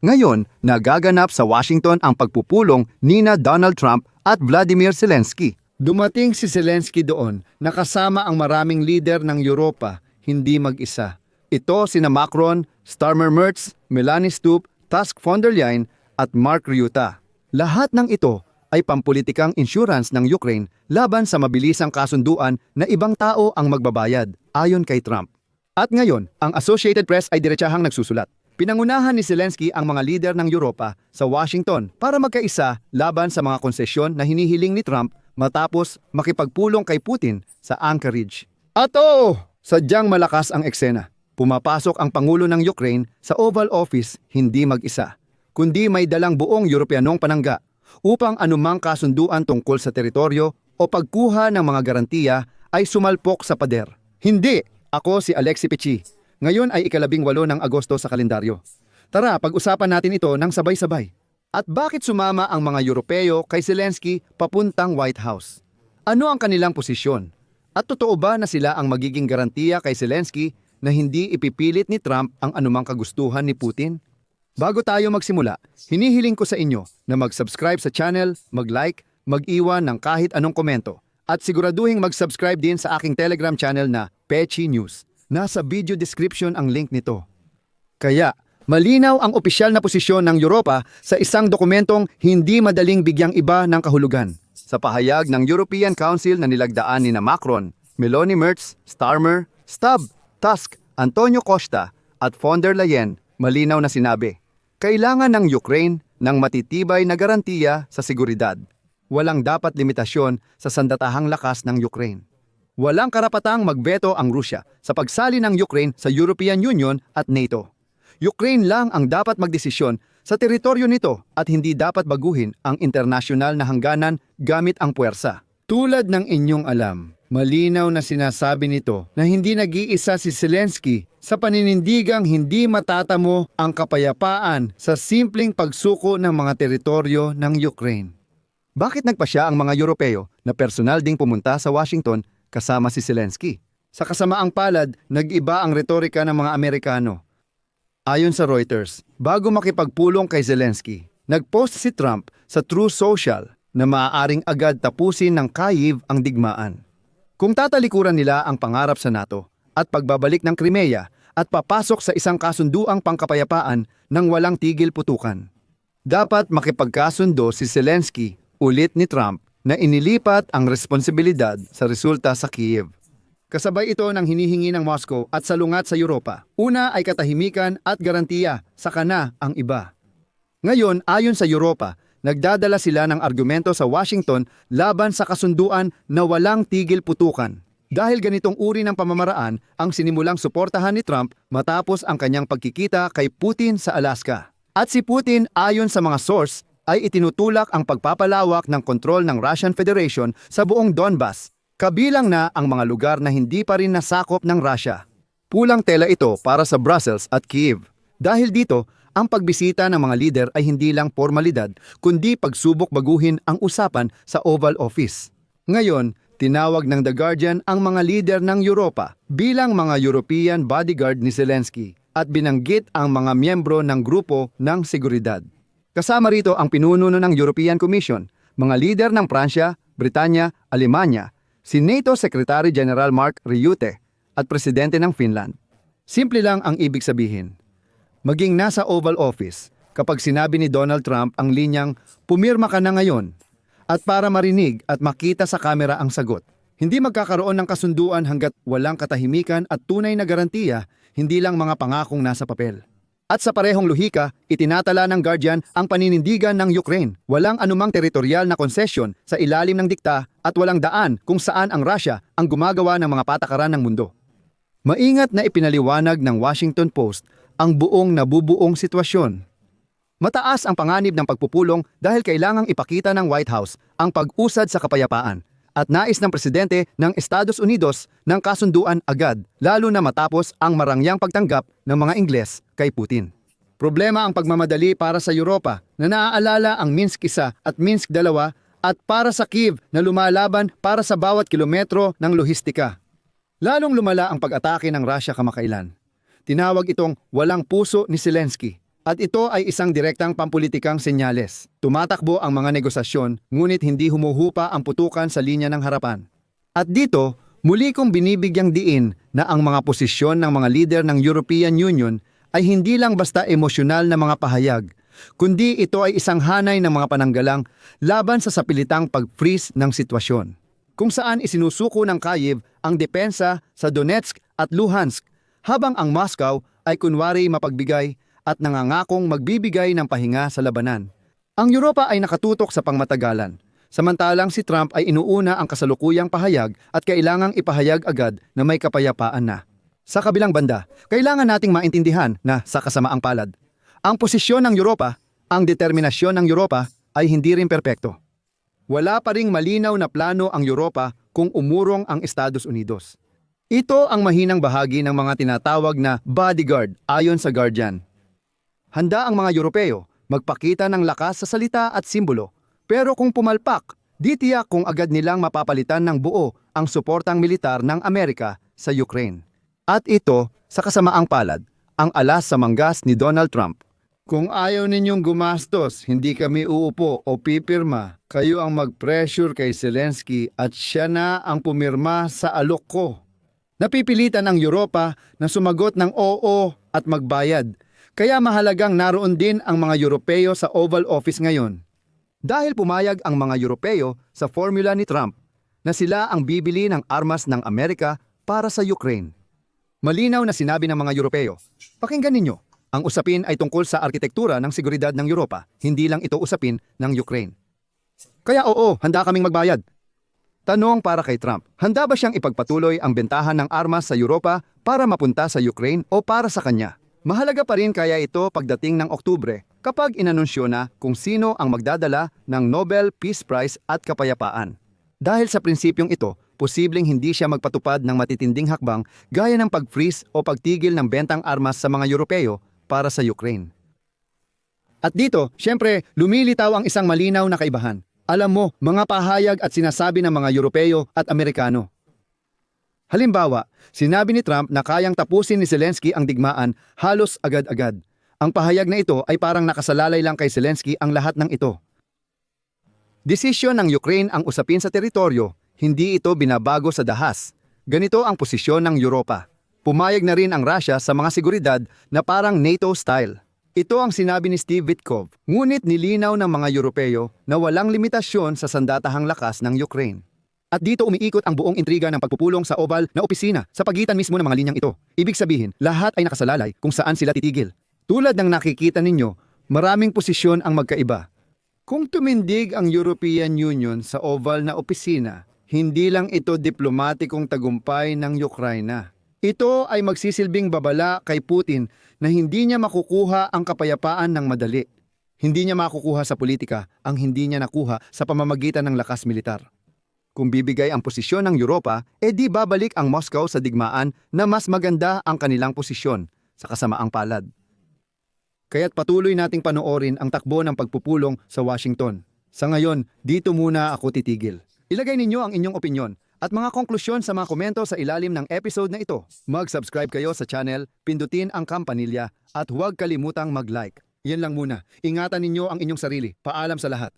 Ngayon, nagaganap sa Washington ang pagpupulong nina Donald Trump at Vladimir Zelensky. Dumating si Zelensky doon, nakasama ang maraming leader ng Europa, hindi mag-isa. Ito sina Macron, Starmer Merz, Melanie Stoop, Tusk von der Leyen at Mark Ryuta. Lahat ng ito ay pampolitikang insurance ng Ukraine laban sa mabilisang kasunduan na ibang tao ang magbabayad, ayon kay Trump. At ngayon, ang Associated Press ay diretsahang nagsusulat. Pinangunahan ni Zelensky ang mga lider ng Europa sa Washington para magkaisa laban sa mga konsesyon na hinihiling ni Trump matapos makipagpulong kay Putin sa Anchorage. At oo, sadyang malakas ang eksena. Pumapasok ang Pangulo ng Ukraine sa Oval Office hindi mag-isa, kundi may dalang buong Europeanong panangga upang anumang kasunduan tungkol sa teritoryo o pagkuha ng mga garantiya ay sumalpok sa pader. Hindi! Ako si Alexi Pichi. Ngayon ay ikalabing walo ng Agosto sa kalendaryo. Tara, pag-usapan natin ito ng sabay-sabay. At bakit sumama ang mga Europeo kay Zelensky papuntang White House? Ano ang kanilang posisyon? At totoo ba na sila ang magiging garantiya kay Zelensky na hindi ipipilit ni Trump ang anumang kagustuhan ni Putin? Bago tayo magsimula, hinihiling ko sa inyo na mag-subscribe sa channel, mag-like, mag-iwan ng kahit anong komento, at siguraduhin mag-subscribe din sa aking Telegram channel na Pechi News. Nasa video description ang link nito. Kaya, malinaw ang opisyal na posisyon ng Europa sa isang dokumentong hindi madaling bigyang iba ng kahulugan. Sa pahayag ng European Council na nilagdaan ni na Macron, Melanie Merz, Starmer, Stubb, Tusk, Antonio Costa at von der Leyen, malinaw na sinabi, kailangan ng Ukraine ng matitibay na garantiya sa seguridad. Walang dapat limitasyon sa sandatahang lakas ng Ukraine. Walang karapatang magbeto ang Rusya sa pagsali ng Ukraine sa European Union at NATO. Ukraine lang ang dapat magdesisyon sa teritoryo nito at hindi dapat baguhin ang internasyonal na hangganan gamit ang puwersa. Tulad ng inyong alam, malinaw na sinasabi nito na hindi nag-iisa si Zelensky sa paninindigang hindi matatamo ang kapayapaan sa simpleng pagsuko ng mga teritoryo ng Ukraine. Bakit nagpa siya ang mga Europeo na personal ding pumunta sa Washington kasama si Zelensky? Sa kasamaang palad, nag-iba ang retorika ng mga Amerikano. Ayon sa Reuters, bago makipagpulong kay Zelensky, nagpost si Trump sa True Social na maaaring agad tapusin ng Kyiv ang digmaan. Kung tatalikuran nila ang pangarap sa NATO at pagbabalik ng Crimea at papasok sa isang kasunduang pangkapayapaan ng walang tigil putukan. Dapat makipagkasundo si Zelensky ulit ni Trump na inilipat ang responsibilidad sa resulta sa Kiev. Kasabay ito ng hinihingi ng Moscow at salungat sa Europa. Una ay katahimikan at garantiya, saka na ang iba. Ngayon, ayon sa Europa, nagdadala sila ng argumento sa Washington laban sa kasunduan na walang tigil putukan. Dahil ganitong uri ng pamamaraan ang sinimulang suportahan ni Trump matapos ang kanyang pagkikita kay Putin sa Alaska. At si Putin ayon sa mga source ay itinutulak ang pagpapalawak ng kontrol ng Russian Federation sa buong Donbas, kabilang na ang mga lugar na hindi pa rin nasakop ng Russia. Pulang tela ito para sa Brussels at Kiev. Dahil dito, ang pagbisita ng mga lider ay hindi lang formalidad, kundi pagsubok baguhin ang usapan sa Oval Office. Ngayon, tinawag ng The Guardian ang mga lider ng Europa bilang mga European bodyguard ni Zelensky at binanggit ang mga miyembro ng grupo ng seguridad. Kasama rito ang pinuno ng European Commission, mga lider ng Pransya, Britanya, Alemanya, si NATO Secretary General Mark Ryute at presidente ng Finland. Simple lang ang ibig sabihin. Maging nasa Oval Office, kapag sinabi ni Donald Trump ang linyang pumirma ka na ngayon at para marinig at makita sa kamera ang sagot. Hindi magkakaroon ng kasunduan hanggat walang katahimikan at tunay na garantiya, hindi lang mga pangakong nasa papel. At sa parehong luhika, itinatala ng Guardian ang paninindigan ng Ukraine. Walang anumang teritorial na konsesyon sa ilalim ng dikta at walang daan kung saan ang Russia ang gumagawa ng mga patakaran ng mundo. Maingat na ipinaliwanag ng Washington Post ang buong nabubuong sitwasyon. Mataas ang panganib ng pagpupulong dahil kailangang ipakita ng White House ang pag-usad sa kapayapaan at nais ng presidente ng Estados Unidos ng kasunduan agad lalo na matapos ang marangyang pagtanggap ng mga Ingles kay Putin. Problema ang pagmamadali para sa Europa na naaalala ang Minsk I at Minsk II at para sa Kiev na lumalaban para sa bawat kilometro ng lohistika. Lalong lumala ang pag-atake ng Russia kamakailan. Tinawag itong walang puso ni Zelensky At ito ay isang direktang pampulitikang senyales. Tumatakbo ang mga negosasyon, ngunit hindi humuhupa ang putukan sa linya ng harapan. At dito, muli kong binibigyang diin na ang mga posisyon ng mga lider ng European Union ay hindi lang basta emosyonal na mga pahayag, kundi ito ay isang hanay ng mga pananggalang laban sa sapilitang pag-freeze ng sitwasyon. Kung saan isinusuko ng Kyiv ang depensa sa Donetsk at Luhansk, habang ang Moscow ay kunwari mapagbigay at nangangakong magbibigay ng pahinga sa labanan. Ang Europa ay nakatutok sa pangmatagalan, samantalang si Trump ay inuuna ang kasalukuyang pahayag at kailangang ipahayag agad na may kapayapaan na. Sa kabilang banda, kailangan nating maintindihan na sa kasamaang palad, ang posisyon ng Europa, ang determinasyon ng Europa ay hindi rin perpekto. Wala pa ring malinaw na plano ang Europa kung umurong ang Estados Unidos. Ito ang mahinang bahagi ng mga tinatawag na bodyguard ayon sa Guardian. Handa ang mga Europeo magpakita ng lakas sa salita at simbolo, pero kung pumalpak, di tiyak kung agad nilang mapapalitan ng buo ang suportang militar ng Amerika sa Ukraine. At ito, sa kasamaang palad, ang alas sa manggas ni Donald Trump. Kung ayaw ninyong gumastos, hindi kami uupo o pipirma. Kayo ang mag-pressure kay Zelensky at siya na ang pumirma sa alok ko. Napipilitan ang Europa na sumagot ng oo at magbayad. Kaya mahalagang naroon din ang mga Europeo sa Oval Office ngayon. Dahil pumayag ang mga Europeo sa formula ni Trump na sila ang bibili ng armas ng Amerika para sa Ukraine. Malinaw na sinabi ng mga Europeo, pakinggan ninyo, ang usapin ay tungkol sa arkitektura ng seguridad ng Europa, hindi lang ito usapin ng Ukraine. Kaya oo, handa kaming magbayad. Tanong para kay Trump, handa ba siyang ipagpatuloy ang bentahan ng armas sa Europa para mapunta sa Ukraine o para sa kanya? Mahalaga pa rin kaya ito pagdating ng Oktubre kapag inanunsyo na kung sino ang magdadala ng Nobel Peace Prize at kapayapaan. Dahil sa prinsipyong ito, posibleng hindi siya magpatupad ng matitinding hakbang gaya ng pag-freeze o pagtigil ng bentang armas sa mga Europeo para sa Ukraine. At dito, syempre, lumilitaw ang isang malinaw na kaibahan. Alam mo, mga pahayag at sinasabi ng mga Europeo at Amerikano. Halimbawa, sinabi ni Trump na kayang tapusin ni Zelensky ang digmaan halos agad-agad. Ang pahayag na ito ay parang nakasalalay lang kay Zelensky ang lahat ng ito. Desisyon ng Ukraine ang usapin sa teritoryo, hindi ito binabago sa dahas. Ganito ang posisyon ng Europa. Pumayag na rin ang Russia sa mga seguridad na parang NATO style. Ito ang sinabi ni Steve Witkoff, ngunit nilinaw ng mga Europeo na walang limitasyon sa sandatahang lakas ng Ukraine. At dito umiikot ang buong intriga ng pagpupulong sa oval na opisina sa pagitan mismo ng mga linyang ito. Ibig sabihin, lahat ay nakasalalay kung saan sila titigil. Tulad ng nakikita ninyo, maraming posisyon ang magkaiba. Kung tumindig ang European Union sa oval na opisina, hindi lang ito diplomatikong tagumpay ng Ukraina. Ito ay magsisilbing babala kay Putin na hindi niya makukuha ang kapayapaan ng madali. Hindi niya makukuha sa politika ang hindi niya nakuha sa pamamagitan ng lakas militar. Kung bibigay ang posisyon ng Europa, edi babalik ang Moscow sa digmaan na mas maganda ang kanilang posisyon sa kasamaang palad. Kaya't patuloy nating panoorin ang takbo ng pagpupulong sa Washington. Sa ngayon, dito muna ako titigil. Ilagay ninyo ang inyong opinyon at mga konklusyon sa mga komento sa ilalim ng episode na ito. Mag-subscribe kayo sa channel, pindutin ang kampanilya at huwag kalimutang mag-like. Yan lang muna. Ingatan ninyo ang inyong sarili. Paalam sa lahat.